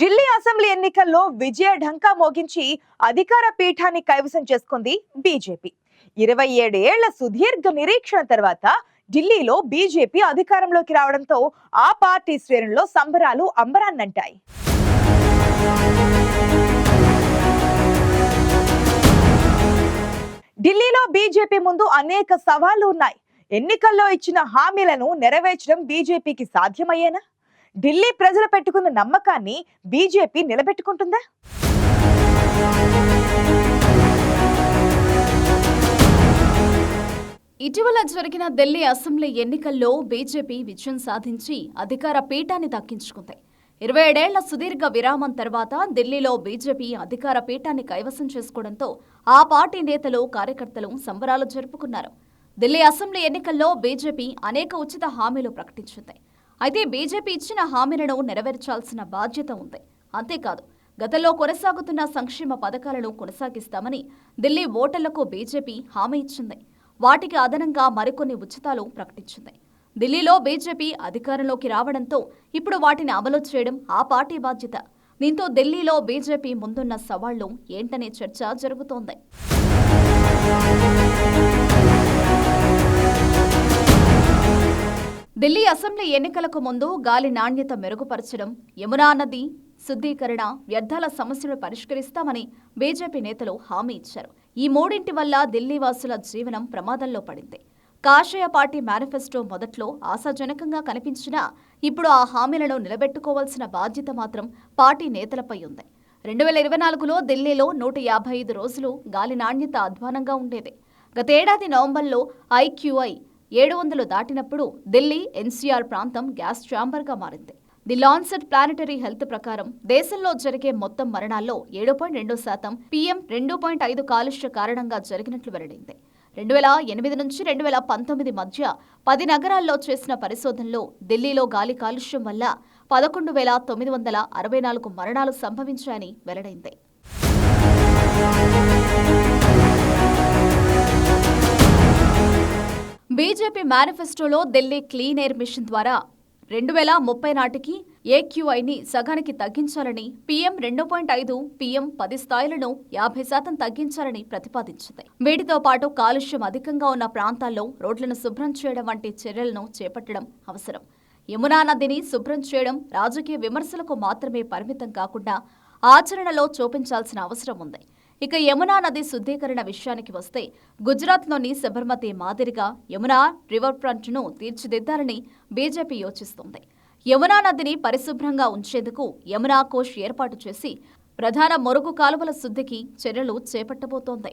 Delhi assembly ఎన్నికల్లో విజయ ఢంకా మోగించి అధికార పీఠాన్ని కైవసం చేసుకుంది బీజేపీ. ఇరవై ఏడేళ్ళ సుదీర్ఘ నిరీక్షణ తర్వాత ఢిల్లీలో బీజేపీ అధికారంలోకి రావడంతో ఆ పార్టీ శ్రేణుల్లో సంబరాలు అంబరాన్నంటాయి. ఢిల్లీలో బీజేపీ ముందు అనేక సవాళ్ళు ఉన్నాయి. ఎన్నికల్లో ఇచ్చిన హామీలను నెరవేర్చడం బీజేపీకి సాధ్యమయ్యేనా? ఢిల్లీ ప్రజలు పెట్టుకున్న నమ్మకాన్ని బీజేపీ నిలబెట్టుకుంటుందా? ఇటీవల జరిగిన ఢిల్లీ అసెంబ్లీ ఎన్నికల్లో బీజేపీ విజయం సాధించి అధికార పీఠాన్ని దక్కించుకుంది. ఇరవై ఏడేళ్ళ సుదీర్ఘ విరామం తర్వాత ఢిల్లీలో బీజేపీ అధికార పీఠాన్ని కైవసం చేసుకోవడంతో ఆ పార్టీ నేతలు కార్యకర్తలు సంబరాలు జరుపుకున్నారు. ఢిల్లీ అసెంబ్లీ ఎన్నికల్లో బీజేపీ అనేక ఉచిత హామీలు ప్రకటించింది. అయితే బీజేపీ ఇచ్చిన హామీలను నెరవేర్చాల్సిన బాధ్యత ఉంది. అంతేకాదు గతంలో కొనసాగుతున్న సంక్షేమ పథకాలను కొనసాగిస్తామని ఢిల్లీ ఓటర్లకు బీజేపీ హామీ ఇచ్చింది. వాటికి అదనంగా మరికొన్ని ఉచితాలు ప్రకటించింది. ఢిల్లీలో బీజేపీ అధికారంలోకి రావడంతో ఇప్పుడు వాటిని అమలు చేయడం ఆ పార్టీ బాధ్యత. దీంతో ఢిల్లీలో బీజేపీ ముందున్న సవాళ్ళు ఏంటనే చర్చ జరుగుతోంది. ఢిల్లీ అసెంబ్లీ ఎన్నికలకు ముందు గాలి నాణ్యత మెరుగుపరచడం యమునా నది శుద్ధీకరణ వ్యర్థాల సమస్యలు పరిష్కరిస్తామని బీజేపీ నేతలు హామీ ఇచ్చారు. ఈ మూడింటి వల్ల ఢిల్లీ వాసుల జీవనం ప్రమాదంలో పడింది. కాషాయ పార్టీ మేనిఫెస్టో మొదట్లో ఆశాజనకంగా కనిపించినా ఇప్పుడు ఆ హామీలను నిలబెట్టుకోవాల్సిన బాధ్యత మాత్రం పార్టీ నేతలపై ఉంది. రెండు వేల ఇరవై నాలుగులో ఢిల్లీలో నూట యాభై ఐదు రోజులు గాలి నాణ్యత అధ్వానంగా ఉండేది. గతేడాది నవంబర్లో ఐక్యూఐ ఏడు వందలు దాటినప్పుడు ఢిల్లీ ఎన్సీఆర్ ప్రాంతం గ్యాస్ ఛాంబర్గా మారింది. ది లాన్సెట్ ప్లానటరీ హెల్త్ ప్రకారం దేశంలో జరిగే మొత్తం మరణాల్లో ఏడు పాయింట్ రెండు శాతం పీఎం రెండు పాయింట్ ఐదు కాలుష్య కారణంగా జరిగినట్లు వెల్లడింది. రెండు వేల ఎనిమిది నుంచి రెండు వేల పంతొమ్మిది మధ్య పది నగరాల్లో చేసిన పరిశోధనలో ఢిల్లీలో గాలి కాలుష్యం వల్ల పదకొండు వేల తొమ్మిది వందల అరవై నాలుగు మరణాలు సంభవించాయని వెల్లడైంది. బీజేపీ మేనిఫెస్టోలో ఢిల్లీ క్లీన్ ఎయిర్ మిషన్ ద్వారా రెండు వేల ముప్పై నాటికి ఏక్యూఐని సగానికి తగ్గించాలని పీఎం రెండు పాయింట్ ఐదు పీఎం పది స్థాయిలను యాభై శాతం తగ్గించాలని ప్రతిపాదించింది. వీటితో పాటు కాలుష్యం అధికంగా ఉన్న ప్రాంతాల్లో రోడ్లను శుభ్రం చేయడం వంటి చర్యలను చేపట్టడం అవసరం. యమునా నదిని శుభ్రం చేయడం రాజకీయ విమర్శలకు మాత్రమే పరిమితం కాకుండా ఆచరణలో చూపించాల్సిన అవసరం ఉంది. ఇక యమునా నది శుద్ధీకరణ విషయానికి వస్తే గుజరాత్లోని శబర్మతి మాదిరిగా యమునా రివర్ ఫ్రంట్ను తీర్చిదిద్దాలని బీజేపీ యోచిస్తోంది. యమునా నదిని పరిశుభ్రంగా ఉంచేందుకు యమునా కోష్ ఏర్పాటు చేసి ప్రధాన మురుగు కాలువల శుద్ధికి చర్యలు చేపట్టబోతోంది.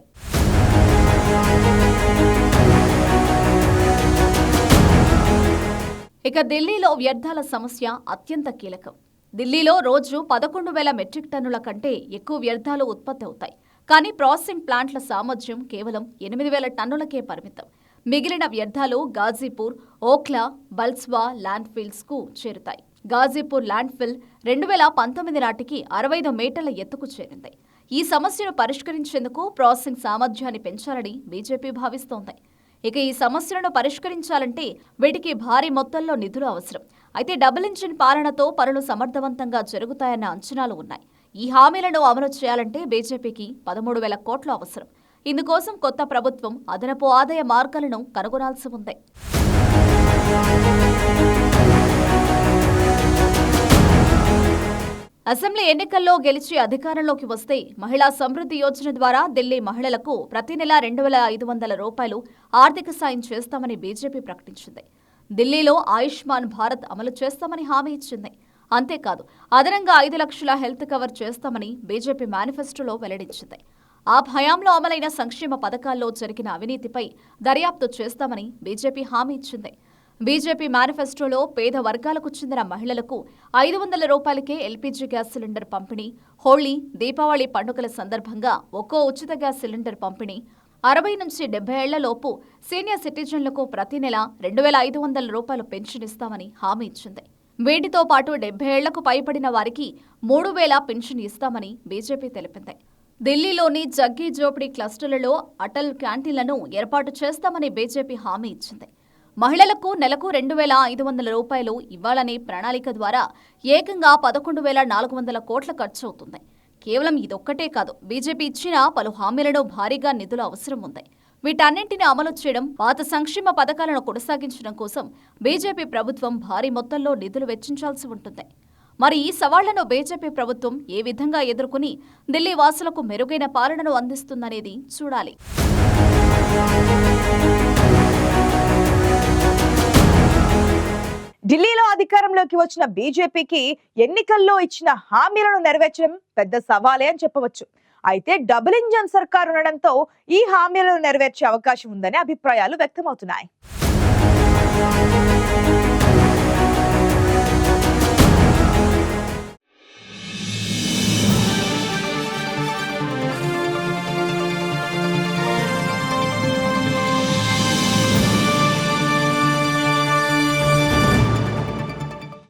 ఇక ఢిల్లీలో వ్యర్థాల సమస్య అత్యంత కీలకం. ఢిల్లీలో రోజు పదకొండు వేల మెట్రిక్ టన్నుల కంటే ఎక్కువ వ్యర్థాలు ఉత్పత్తి అవుతాయి. కానీ ప్రాసెసింగ్ ప్లాంట్ల సామర్థ్యం కేవలం ఎనిమిది వేల టన్నులకే పరిమితం. మిగిలిన వ్యర్థాలు గాజీపూర్ ఓఖ్లా బల్స్వా ల్యాండ్ఫిల్స్కు చేరుతాయి. గాజీపూర్ ల్యాండ్ఫిల్ రెండు వేల పంతొమ్మిది నాటికి అరవై ఐదు మీటర్ల ఎత్తుకు చేరింది. ఈ సమస్యను పరిష్కరించేందుకు ప్రాసెసింగ్ సామర్థ్యాన్ని పెంచాలని బీజేపీ భావిస్తోంది. ఇక ఈ సమస్యలను పరిష్కరించాలంటే వీటికి భారీ మొత్తంలో నిధులు అవసరం. అయితే డబుల్ ఇంజిన్ పాలనతో పనులు సమర్థవంతంగా జరుగుతాయన్న అంచనాలు ఉన్నాయి. ఈ హామీలను అమలు చేయాలంటే బీజేపీకి పదమూడు వేల కోట్లు అవసరం. ఇందుకోసం కొత్త ప్రభుత్వం అదనపు ఆదాయ మార్గాలను కనుగొనాల్సి ఉంది. అసెంబ్లీ ఎన్నికల్లో గెలిచి అధికారంలోకి వస్తే మహిళా సమృద్ధి యోజన ద్వారా ఢిల్లీ మహిళలకు ప్రతి నెల రెండు వేల ఐదు వందల రూపాయలు ఆర్థిక సాయం చేస్తామని బీజేపీ ప్రకటించింది. ఢిల్లీలో ఆయుష్మాన్ భారత్ అమలు చేస్తామని హామీ ఇచ్చింది. అంతేకాదు అదనంగా ఐదు లక్షల హెల్త్ కవర్ చేస్తామని బీజేపీ మేనిఫెస్టోలో వెల్లడించింది. ఆ భయాంలో అమలైన సంక్షేమ పథకాల్లో జరిగిన అవినీతిపై దర్యాప్తు చేస్తామని బీజేపీ హామీ ఇచ్చింది. బీజేపీ మేనిఫెస్టోలో పేద వర్గాలకు చెందిన మహిళలకు ఐదు వందల రూపాయలకే ఎల్పీజీ గ్యాస్ సిలిండర్ పంపిణీ హోళీ దీపావళి పండుగల సందర్భంగా ఒక్కో ఉచిత గ్యాస్ సిలిండర్ పంపిణీ అరవై నుంచి డెబ్బై ఏళ్ళలోపు సీనియర్ సిటిజన్లకు ప్రతి నెల రెండు వేల ఐదు వందల రూపాయలు పెన్షన్ ఇస్తామని హామీ ఇచ్చింది. వీటితో పాటు డెబ్బై ఏళ్ళకు పైబడిన వారికి మూడు వేల పెన్షన్ ఇస్తామని బీజేపీ తెలిపింది. ఢిల్లీలోని జగ్గి జోపిడీ క్లస్టర్లలో అటల్ క్యాంటీన్లను ఏర్పాటు చేస్తామని బీజేపీ హామీ ఇచ్చింది. మహిళలకు నెలకు రెండు వేల ఐదు వందల రూపాయలు ఇవ్వాలనే ప్రణాళిక ద్వారా ఏకంగా పదకొండు వేల నాలుగు వందల కోట్ల ఖర్చు అవుతుంది కేవలం ఇదొక్కటే కాదు బీజేపీ ఇచ్చిన పలు హామీలను భారీగా నిధులు అవసరం ఉంది. వీటన్నింటిని అమలు చేయడం పాత సంక్షేమ పథకాలను కొనసాగించడం కోసం బీజేపీ ప్రభుత్వం భారీ మొత్తంలో నిధులు వెచ్చించాల్సి ఉంటుంది. మరి ఈ సవాళ్ళను బీజేపీ ప్రభుత్వం ఏ విధంగా ఎదుర్కొని ఢిల్లీ వాసులకు మెరుగైన పాలనను అందిస్తుందనేది చూడాలి. ఢిల్లీలో అధికారంలోకి వచ్చిన బీజేపీకి ఎన్నికల్లో ఇచ్చిన హామీలను నెరవేర్చడం పెద్ద సవాలే అని చెప్పవచ్చు. అయితే డబుల్ ఇంజన్ సర్కార్ ఉండడంతో ఈ హామీలను నెరవేర్చే అవకాశం ఉందనే అభిప్రాయాలు వ్యక్తమవుతున్నాయి.